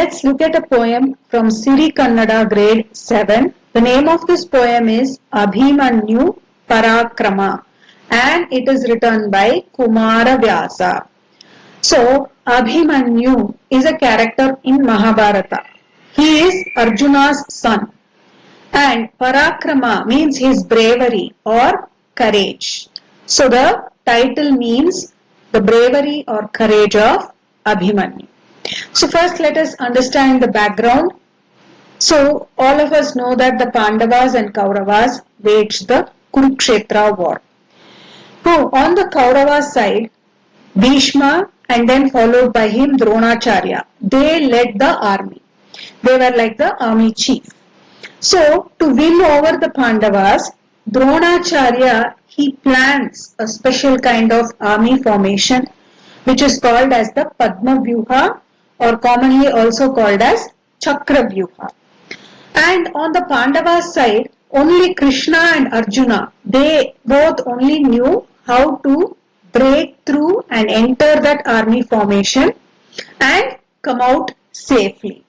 let's look at a poem from Siri Kannada grade 7. The name of this poem is Abhimanyu Parakrama and it is written by Kumara Vyasa. So, Abhimanyu is a character in Mahabharata. He is Arjuna's son and Parakrama means his bravery or courage. So, the title means the bravery or courage of Abhimanyu. So first let us understand the background. So all of us know that the Pandavas and Kauravas waged the Kurukshetra war. Now on the Kaurava side, Bhishma and then followed by him Dronacharya, they led the army. They were like the army chief. So to win over the Pandavas, Dronacharya he plans a special kind of army formation which is called as the Padma Vyuha or commonly also called as Chakra Vyuha. And on the Pandava side, only Krishna and Arjuna, they both only knew how to break through and enter that army formation and come out safely.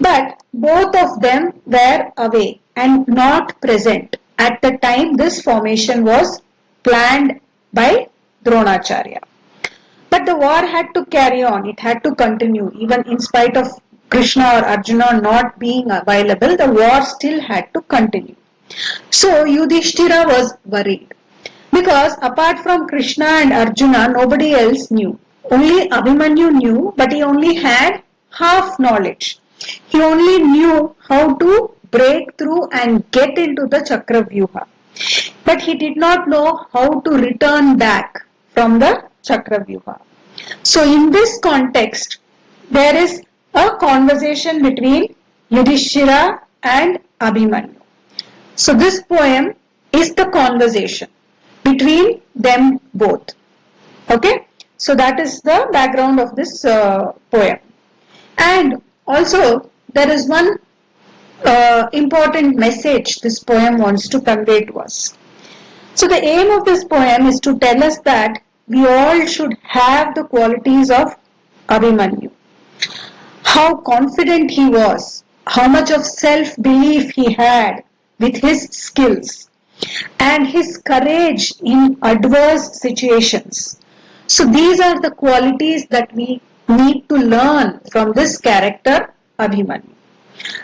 But both of them were away and not present at the time this formation was planned by Dronacharya. But the war had to carry on, it had to continue, even in spite of Krishna or Arjuna not being available, the war still had to continue. So Yudhishthira was worried because apart from Krishna and Arjuna, nobody else knew. Only Abhimanyu knew, but he only had half knowledge. He only knew how to break through and get into the Chakra Vyuha. But he did not know how to return back from the Chakra Vyuha. So in this context, there is a conversation between Yudhishthira and Abhimanyu. So this poem is the conversation between them both. Okay, so that is the background of this uh, poem. And also there is one uh, important message this poem wants to convey to us. So the aim of this poem is to tell us that we all should have the qualities of Abhimanyu. How confident he was, how much of self-belief he had with his skills and his courage in adverse situations. So these are the qualities that we need to learn from this character Abhimanyu.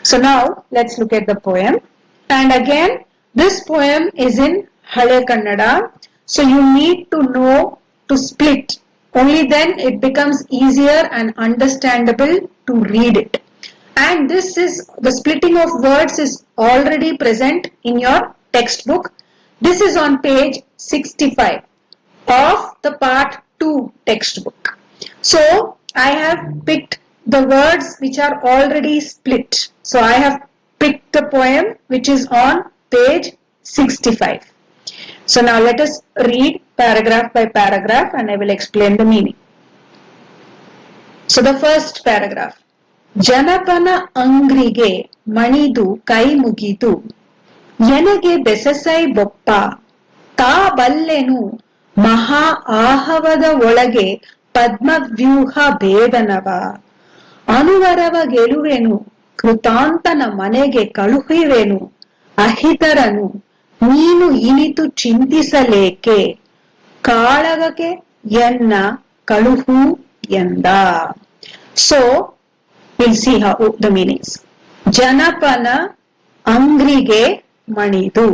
So now let's look at the poem. And again, this poem is in Hale Kannada. So you need to know to split. Only then it becomes easier and understandable to read it. And this is the splitting of words is already present in your textbook. This is on page 65 of the part 2 textbook. So I have picked the words which are already split. So I have picked the poem which is on page 65. So now let us read paragraph by paragraph and I will explain the meaning. So, the first paragraph. ಜನಪನ ಅಂಗ್ರಿಗೆ ಮಣಿದು ಕೈ ಮುಗಿದು, ಎನಗೆ ಬೆಸಸೈ ಬೊಪ್ಪ, ತಾ ಬಲ್ಲೆನು ಮಹಾ ಆಹವದ ಒಳಗೆ ಪದ್ಮವ್ಯೂಹ ಭೇದನವ, ಅನುವರವ ಗೆಲುವೆನು, ಕೃತಾಂತನ ಮನೆಗೆ ಕಳುಹಿವೆನು, ಅಹಿತರನು, ನೀನು ಇನಿತು ಚಿಂತಿಸಲೇಕೆ ಕಾಳಗಕ್ಕೆ ಎನ್ನ ಕಳುಹು ಎಂದ so will see how the meanings ಜನಪನ ಅಂಗ್ರಿಗೆ ಮಣಿದು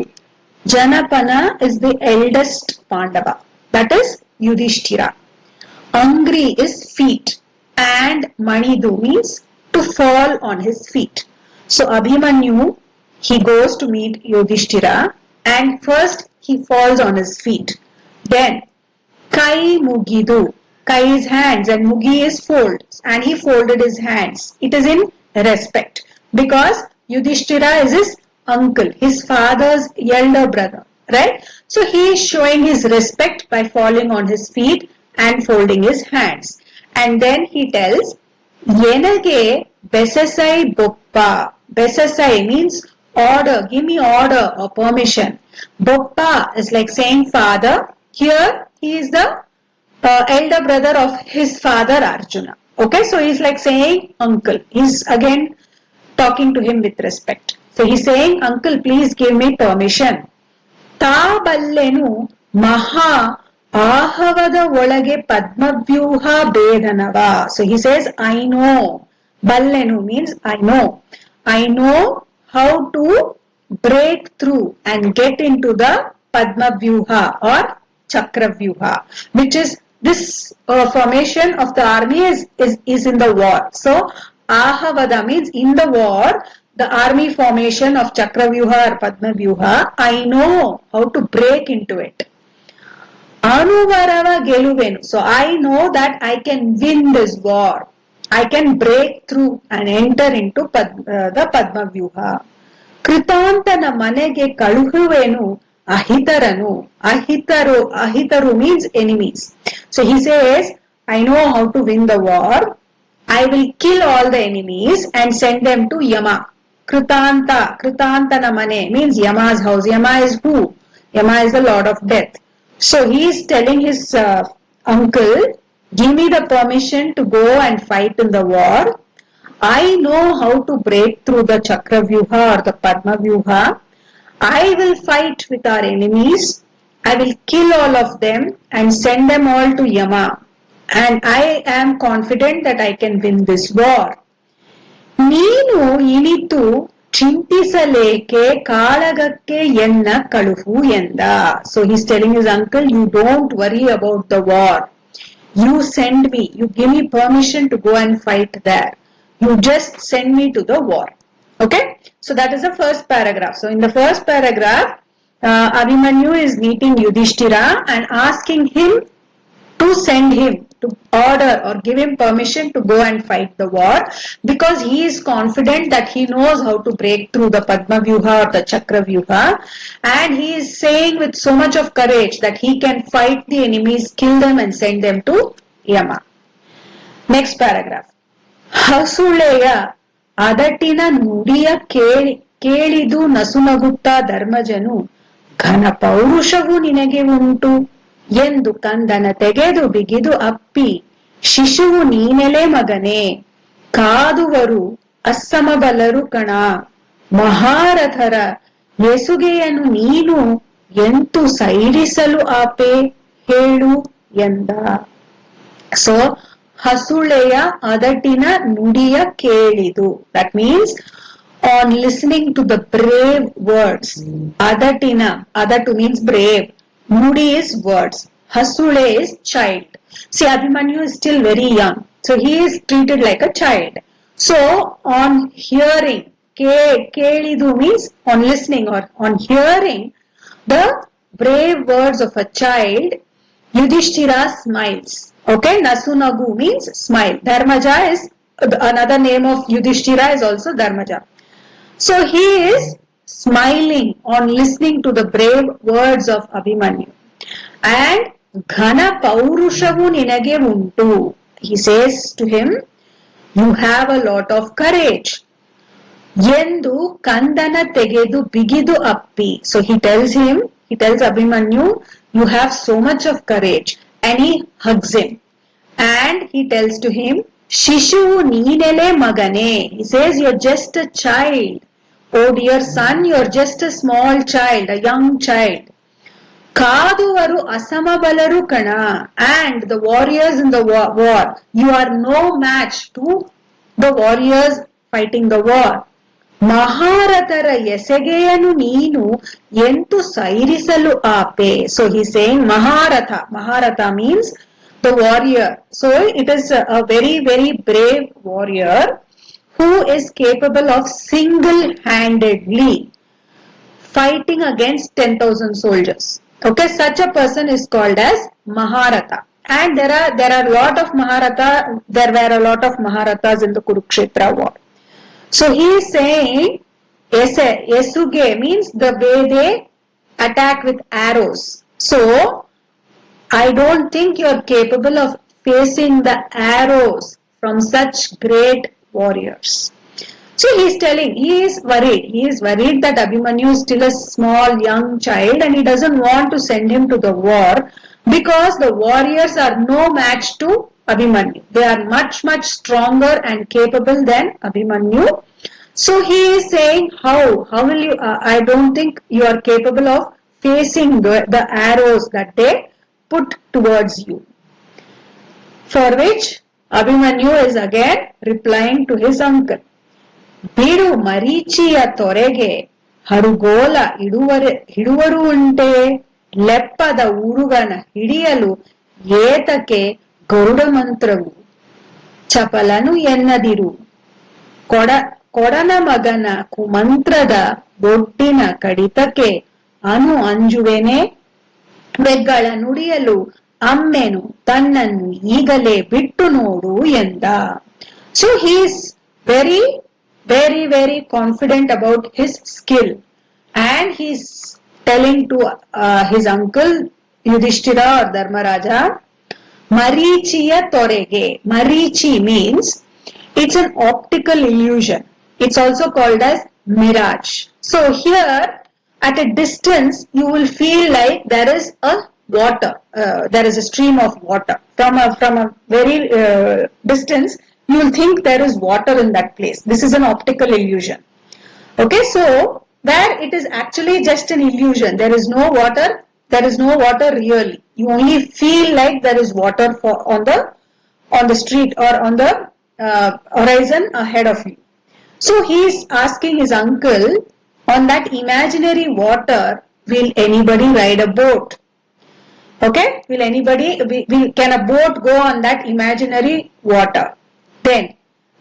ಜನಪನ is the eldest Pandava that is Yudhishthira angri is feet and manidu means to fall on his feet so abhimanyu he goes to meet yudhishthira and first he falls on his feet then kai mugidu kai is hands and mugi is fold and he folded his hands it is in respect because yudhishthira is his uncle his father's elder brother right so he is showing his respect by falling on his feet and folding his hands. And then he tells, Yenage besasai boppa. Besasai means order, give me order or permission. Boppa is like saying father. Here he is the uh, elder brother of his father Arjuna. Okay, so he's like saying, Uncle. He's again talking to him with respect. So he's saying, Uncle, please give me permission. ತಾಬಲ್ಲೆನು ಮಹಾ ಆಹವದ ಒಳಗೆ ಪದ್ಮವ್ಯೂಹ ಭೇದನವ so he says I know ಬಲ್ಲೆನು means I know I know how to break through and get into the Padmavyuha or Chakravyuha, which is this uh, formation of the army is, is, is in the war. So, Ahavada means in the war, the army formation of Chakravyuha or Padmavyuha, I know how to break into it. Anuvarava Geluvenu. So, I know that I can win this war. I can break through and enter into Pad, uh, the Padmavyuha. ಕೃತಾಂತನ ಮನೆಗೆ ಕಳುಹುವೆನು Ahitaranu. Ahitaru, ahitaru means enemies. So he says, I know how to win the war. I will kill all the enemies and send them to Yama. krutanta Kritanta Namane means Yama's house. Yama is who? Yama is the lord of death. So he is telling his uh, uncle, give me the permission to go and fight in the war. I know how to break through the Chakravyuha or the Padma Vyuha.'" I will fight with our enemies. I will kill all of them and send them all to Yama. And I am confident that I can win this war. ನೀನು ಇನಿತು ಚಿಂತಿಸಲೇಕೆ ಕಾಳಗಕ್ಕೆ ಎನ್ನ ಕಳುಹು ಎಂದ so he's telling is uncle you don't worry about the war you send me you give me permission to go and fight there you just send me to the war. Okay, So that is the first paragraph. So in the first paragraph, uh, Abhimanyu is meeting Yudhishthira and asking him to send him to order or give him permission to go and fight the war because he is confident that he knows how to break through the Padma Vyuha or the Chakra Vyuha and he is saying with so much of courage that he can fight the enemies, kill them and send them to Yama. Next paragraph. Hasuleya ಅದಟಿನ ನುಡಿಯ ಕೇಳಿ, ಕೇಳಿದು ನಸುನಗುತ್ತಾ ಧರ್ಮಜನು, ಘನ ಪೌರುಷವು ನಿನಗೆ ಉಂಟು ಎಂದು ಕಂದನ ತೆಗೆದು ಬಿಗಿದು ಅಪ್ಪಿ, ಶಿಶುವು ನೀನೆಲೆ ಮಗನೇ, ಕಾದುವರು ಅಸ್ಸಮಬಲರು ಕಣ, ಮಹಾರಥರ ಎಸುಗೆಯನ್ನು ನೀನು ಎಂತು ಸೈರಿಸಲು ಆಪೆ, ಹೇಳು ಎಂದ. So ಹಸುಳೆಯ ಅದಟಿನ ನುಡಿಯ ಕೇಳಿದು that means on listening to the brave words ಅದಟಿನ ಅದಟು means brave ನುಡಿ is words ಹಸುಳೆ is child C Abhimanyu is still very Young so he is treated like a child so on hearing ಕೇಳಿದು means on listening or on hearing the brave words of a child, Yudhishthira smiles. Okay, Nasunagu means smile. Dharmaja is another name of Yudhishthira is also Dharmaja. So he is smiling on listening to the brave words of Abhimanyu. And Ghana Paurushavu Ninage Untu. He says to him, You have a lot of courage. ಎಂದು ಕಂದನ ತೆಗೆದು ಬಿಗಿದು ಅಪ್ಪಿ so he tells him he tells Abhimanyu you have so much of courage and he hugs him. And he tells to him, Shishu Nidele Magane. He says, You're just a child. Oh dear son, you're just a small child, a young child. Kaduvaru Asamabalaru Kana and the warriors in the war. You are no match to the warriors fighting the war. ಮಹಾರಥರ ಎಸೆಗೆಯನು ನೀನು ಎಂತು ಸೈರಿಸಲು Ape so he saying maharatha maharatha means the warrior so it is a very very brave warrior who is capable of single handedly fighting against 10,000 soldiers. Okay, such a person is called as Maharatha. And there are there are a lot of Maharatha. There were a lot of Maharathas in the Kurukshetra war. So he is saying, Esuge means the way they attack with arrows. So I don't think you are capable of facing the arrows from such great warriors. So he is telling, he is worried. He is worried that Abhimanyu is still a small young child and he doesn't want to send him to the war because the warriors are no match to Abhimanyu. They are much, much stronger and capable than Abhimanyu. So he is saying, how? How will you? Uh, I don't think you are capable of facing the, the arrows that they put towards you. For which Abhimanyu is again replying to his uncle. ಬಿಡು ಮರೀಚಿಯ ತೊರೆಗೆ ಹರುಗೋಲ ಇಡುವರೆ ಹಿಡುವರು ಉಂಟೆ ಲೆಪ್ಪದ ಉರುಗನ ಹಿಡಿಯಲು ಏತಕ್ಕೆ ಗರುಡ ಮಂತ್ರವು ಚಪಲನು ಎನ್ನದಿರು ಕೊಡ ಕೊಡನ ಮಗನ ಕುಮಂತ್ರದ ಬೊಟ್ಟಿನ ಕಡಿತಕ್ಕೆ ಅನು ಅಂಜುವೆನೆ ಬೆಗ್ಗಳ ನುಡಿಯಲು ಅಮ್ಮೆನು ತನ್ನನ್ನು ಈಗಲೇ ಬಿಟ್ಟು ನೋಡು ಎಂದ so he's very very very confident about his skill and he's telling to his uncle Yudhishthira Dharmaraja Marichiya Torege. Marichi means it's an optical illusion. It's also called as mirage. So here at a distance you will feel like there is a water, uh, there is a stream of water. From a, from a very uh, distance you will think there is water in that place. This is an optical illusion. Okay, so where it is actually just an illusion. There is no water. There is no water really. You only feel like there is water for on the on the street or on the uh, horizon ahead of you. So he is asking his uncle on that imaginary water. Will anybody ride a boat? Okay, will anybody? Will, can a boat go on that imaginary water? Then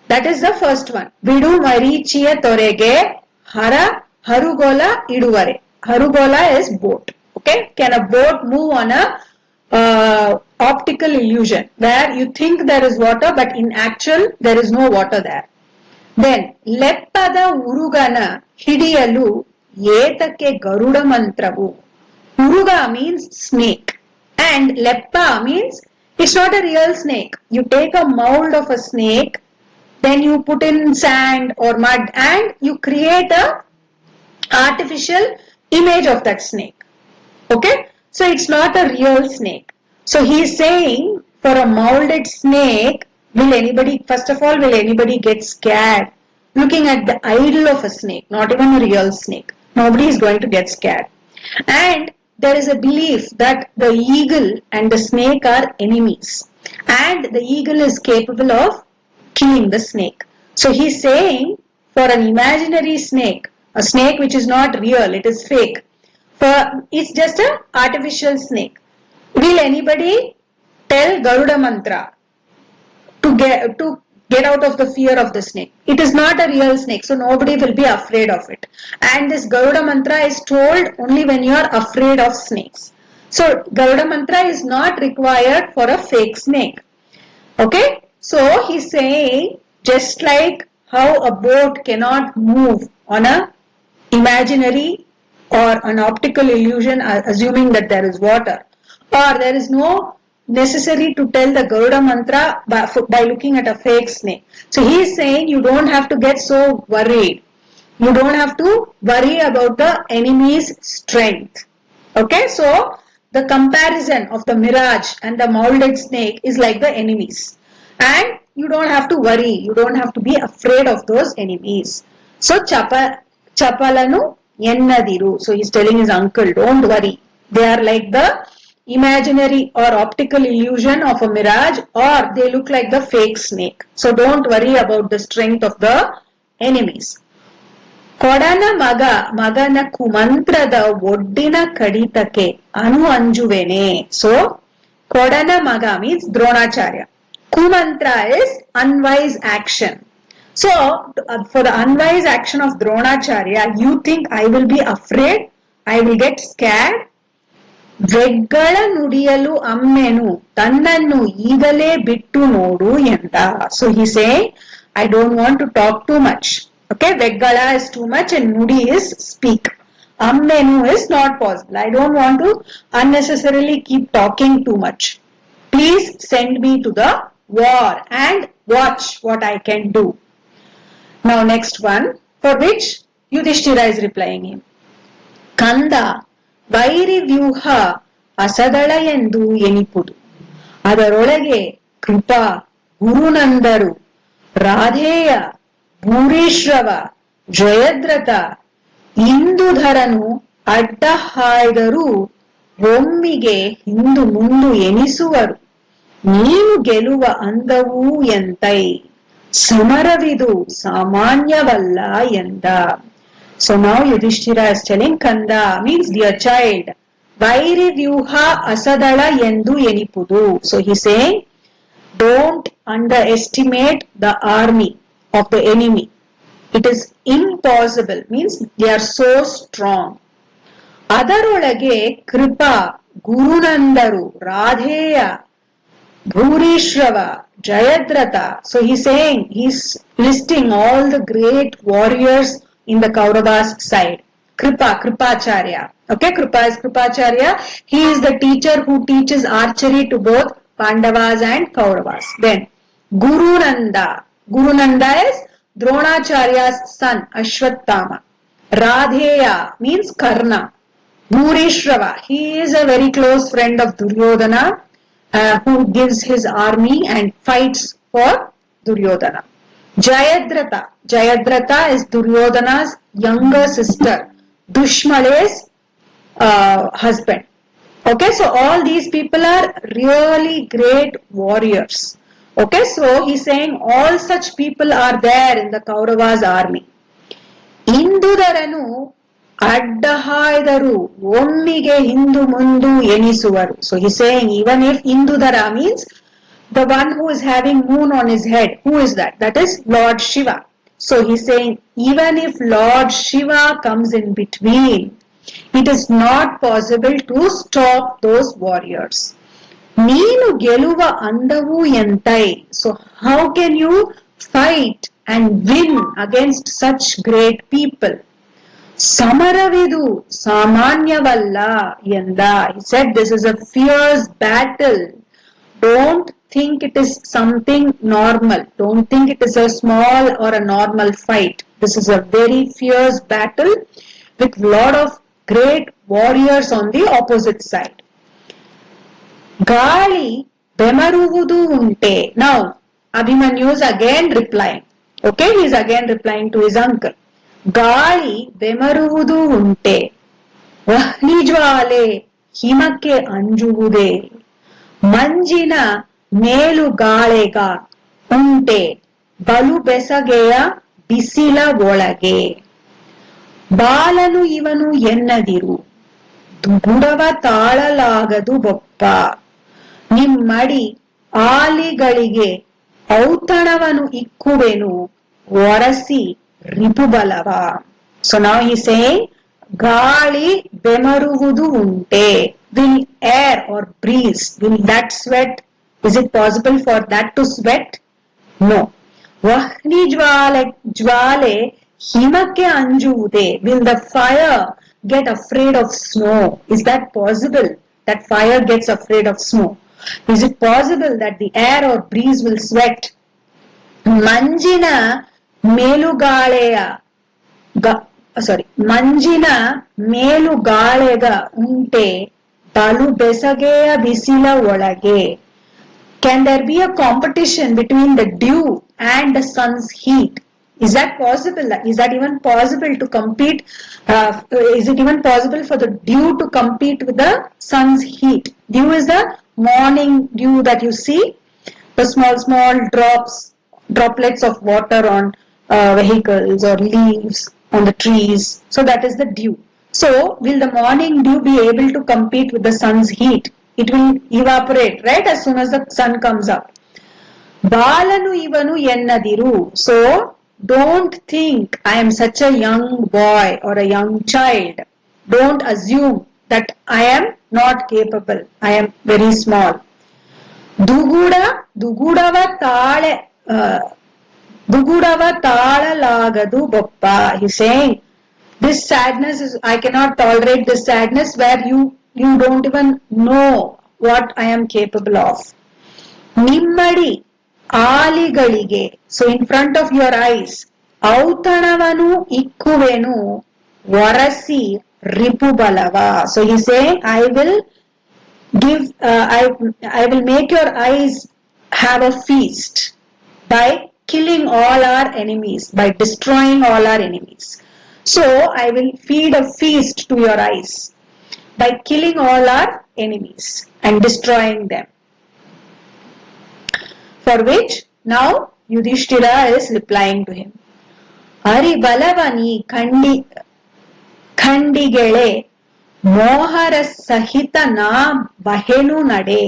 that is the first one. Vidu marichiya torege hara harugola iduvare. Harugola is boat. Okay, can a boat move on a uh, optical illusion where you think there is water but in actual there is no water there. Then leppada urugana hidiyalu etake garuda mantravu. Uruga means snake and leppa means it's not a real snake. You take a mold of a snake, then you put in sand or mud and you create a artificial image of that snake. Okay? So it's not a real snake. So he's saying for a molded snake, will anybody, first of all, will anybody get scared looking at the idol of a snake, not even a real snake? Nobody is going to get scared. And there is a belief that the eagle and the snake are enemies and the eagle is capable of killing the snake. So he's saying for an imaginary snake, a snake which is not real, it is fake, for it's just an artificial snake. Will anybody tell Garuda mantra to get to get out of the fear of the snake? It is not a real snake, so nobody will be afraid of it. And this Garuda mantra is told only when you are afraid of snakes. So Garuda mantra is not required for a fake snake. Okay? So he's saying just like how a boat cannot move on a imaginary or an optical illusion uh, assuming that there is water or there is no necessary to tell the Garuda mantra by, by looking at a fake snake. So he is saying you don't have to get so worried. You don't have to worry about the enemy's strength. Okay, so the comparison of the mirage and the molded snake is like the enemies. And you don't have to worry. You don't have to be afraid of those enemies. So Chapa, Chapalanu Yennadiru. So he's telling his uncle, don't worry. They are like the imaginary or optical illusion of a mirage or they look like the fake snake. So don't worry about the strength of the enemies. ಕೊಡನ ಮಗ ಮಗನ ಕುಮಂತ್ರದ ಒಡ್ಡಿನ ಕಡಿತಕ್ಕೆ ಅನು ಅಂಜುವೆನೆ so ಕೊಡನ ಮಗ means Dronacharya ಕುಮಂತ್ರ is ಅನ್ವೈಸ್ action so for the ಅನ್ವೈಸ್ action of Dronacharya you think I will be afraid I will get scared ವ್ರೆಗ್ಗಳ ನುಡಿಯಲು ಅಮ್ಮೆನು ತನ್ನನ್ನು ಈಗಲೇ ಬಿಟ್ಟು ನೋಡು ಎಂದ so he say I don't want to talk too much okay veggala is too much and nudi is speak ammenu is not possible i don't want to unnecessarily keep talking too much please send me to the war and watch what i can do Now next one, for which yudhishthira is replying ಕಂದ ವೈರಿ ವ್ಯೂಹ ಅಸದಳ ಎಂದು ಎನಿಪುದು ಅದರೊಳಗೆ ಕೃಪಾ ಗುರುನಂದರು ರಾಧೇಯ ಭೂರೀಶ್ರವ ಜಯದ್ರಥ ಇಂದುಧರನು ಅಡ್ಡ ಹಾಯ್ದರೂ ಒಮ್ಮಿಗೆ ಹಿಂದು ಮುಂದು ಎನಿಸುವರು ನೀನು ಗೆಲುವ ಅಂದವೂ ಎಂತೈ ಸಮರವಿದು, ಸಾಮಾನ್ಯವಲ್ಲ ಎಂದ. ಸೊ ನಾವು ಯುಧಿಷ್ಠಿರ telling ಕಂದ ಮೀನ್ಸ್ ದಿಯರ್ ಚೈಲ್ಡ್ ವೈರಿ ವ್ಯೂಹ ಅಸದಳ ಎಂದು ಎನಿಪುದು so he say don't underestimate the army of the enemy it is impossible means they are so strong ಅದರೊಳಗೆ Kripa, ಗುರುನಂದರು, Radheya Bhurishrava, Jayadrata. So he's saying, he's listing all the great warriors in the Kauravas side. Kripa, Kripacharya. Okay, Kripa is Kripacharya. He is the teacher who teaches archery to both Pandavas and Kauravas. Then, Guru Nanda. Guru Nanda is Dronacharya's son, Ashwatthama. Radheya means Karna. Bhurishrava, he is a very close friend of Duryodhana. Uh, who gives his army and fights for Duryodhana. Jayadratha. Jayadratha is Duryodhana's younger sister, Dushmala's uh, husband. Okay, so all these people are really great warriors. Okay, so he's saying all such people are there in the Kaurava's army. Indudharanu ಅಡ್ಡ ಹಾಯ್ದರು ಒಮ್ಮಿಗೆ ಹಿಂದು ಮುಂದು ಎನಿಸುವರು so he saying even if ಇಂದುದರ means the one who is having Moon on is head who is that that is lord Shiva so he saying even if lord Shiva comes in between it is not possible to stop those warriors ನೀನು ಗೆಲುವ ಅಂದವು ಎಂತೈ so how can you fight and win against such great people ಸಮರವಿದು ಸಾಮಾನ್ಯವಲ್ಲ ಎಂದ he said this is a fierce battle don't think it is something normal don't think it is a small or a normal fight this is a very fierce battle with lot of great warriors on the opposite side ಗಾಳಿ ಬೆಮರುವುದು ಉಂಟೆ now Abhimanyu is again replying okay he is again replying to his uncle ಗಾಳಿ ಬೆಮರುವುದು ಉಂಟೆ. ವಹ್ನಿಜ್ವಾಲೆ ಹಿಮಕ್ಕೆ ಅಂಜುವುದೇ. ಮಂಜಿನ ಮೇಲು ಗಾಳೆಗ ಉಂಟೆ. ಬಲು ಬೆಸಗೆಯ ಬಿಸಿಲ ಒಳಗೆ. ಬಾಲನು ಇವನು ಎನ್ನದಿರು. ದುಗುಡವ ತಾಳಲಾಗದು ಬೊಪ್ಪ. ನಿಮ್ಮಡಿ ಆಲಿಗಳಿಗೆ ಔತಣವನು ಇಕ್ಕುವೆನು. ಒರಸಿ ripubalava. So now he is saying Gali bemaruvudu unte. Will air or breeze, will that sweat, is it possible for that to sweat? No. Vahni jwale, jwale himake anjude. Will the fire get afraid of snow? Is that possible? That fire gets afraid of snow. Is it possible that the air or breeze will sweat? Manjina ಮೇಲುಗಾಳೆಯ ಸಾರಿ ಮಂಜಿನ ಮೇಲುಗಾಳೆಗ ಉಂಟೆ ಬಲು ಬೆಸಗೆಯ ಬಿಸಿಲ ಒಳಗೆ can there be a competition between the due and the sons heat is that possible is that even possible to compete uh, is it even possible for the dew to compete with the sun's heat dew is the morning dew that you see the small small drops droplets of water on uh, vehicles or leaves on the trees. So that is the dew. So will the morning dew be able to compete with the sun's heat? It will evaporate, right, as soon as the sun comes up. Balanu ivanu ennadiru. So don't think I am such a young boy or a young child. Don't assume that I am not capable. I am very small. Duguda, dugudava tale. ದುಗುಡವ ತಾಳಲಾಗದು ಬೊಪ್ಪ he saying this sadness is i cannot tolerate this sadness where you you don't even know what i am capable of ನಿಮ್ಮಡಿ ಆಲಿಗಳಿಗೆ so in front of your eyes ಔತಣವನು ಇಕ್ಕುವೆನು ಒರಸಿ Ripu ಬಲವ so he say I will give uh, I I will make your eyes have a feast by killing all our enemies, by destroying all our enemies. So I will feed a feast to your eyes by killing all our enemies and destroying them. For which now Yudhishthira is replying to him. ಅರಿಬಲವನಿ ಖಂಡಿ ಖಂಡಿಗೆಳೆ ಮೋಹರ ಸಹಿತ ನಾ ಬಹೆನು ನಡೆ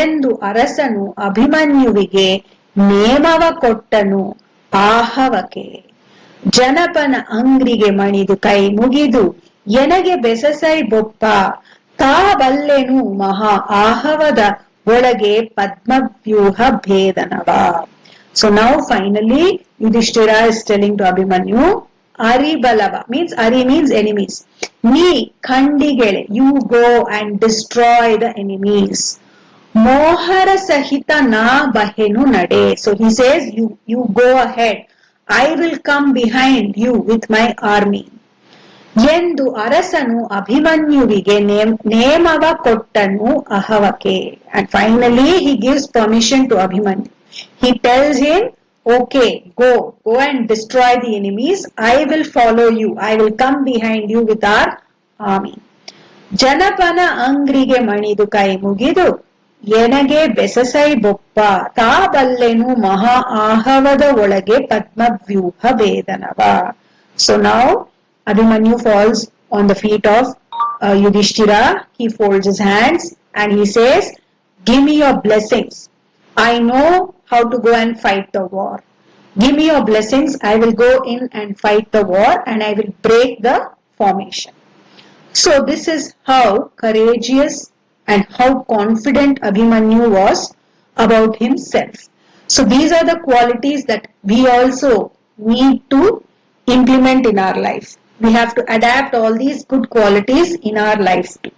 ಎಂದು ಅರಸನು ಅಭಿಮನ್ಯುವಿಗೆ ನೇಮವ ಕೊಟ್ಟನು ಆಹವಕೆ ಜನಪನ ಅಂಗ್ರಿಗೆ ಮಣಿದು ಕೈ ಮುಗಿದು, ಎನಗೆ ಬೆಸಸೈ ಬೊಪ್ಪ ತಾ ಬಲ್ಲೆನು ಮಹಾ ಆಹವದ ಒಳಗೆ ಪದ್ಮವ್ಯೂಹ ಭೇದನವ. So now finally Yudhishthira is telling to Abhimanyu ಅರಿಬಲವ means ಅರಿ ಮೀನ್ಸ್ ಎನಿಮೀಸ್ ನೀ ಖಂಡಿಗೆಳೆ you go and destroy the enemies Mohara Sahita na bahenu nade. So he says, you, you go ahead. I will come behind you with my army. ಎಂದು ಅರಸನು ಅಭಿಮನ್ಯುವಿಗೆ name ನೇಮವ ಕೊಟ್ಟನು ಅಹವಕೆ and finally he gives permission to Abhimanyu he tells him okay go go and destroy the enemies i will follow you i will come behind you with our army ಜನಪನ ಅಂಗ್ರಿಗೆ ಮಣಿದು ಕೈ ಮುಗಿದು ಎನಗೆ ಬೆಸಸೈ ಬೊಪ್ಪ ತಾ ಬಲ್ಲೆನು ಮಹಾ ಆಹವದ ಒಳಗೆ ಪದ್ಮವ್ಯೂಹ ಭೇದನವ so now Abhimanyu falls on the feet of uh, Yudhishthira. He folds his hands and he says, Give me your blessings. I know how to go and fight the war. Give me your blessings. I will go in and fight the war and I will break the formation. So this is how courageous and how confident Abhimanyu was about himself. So these are the qualities that we also need to implement in our life. We have to adapt all these good qualities in our life too.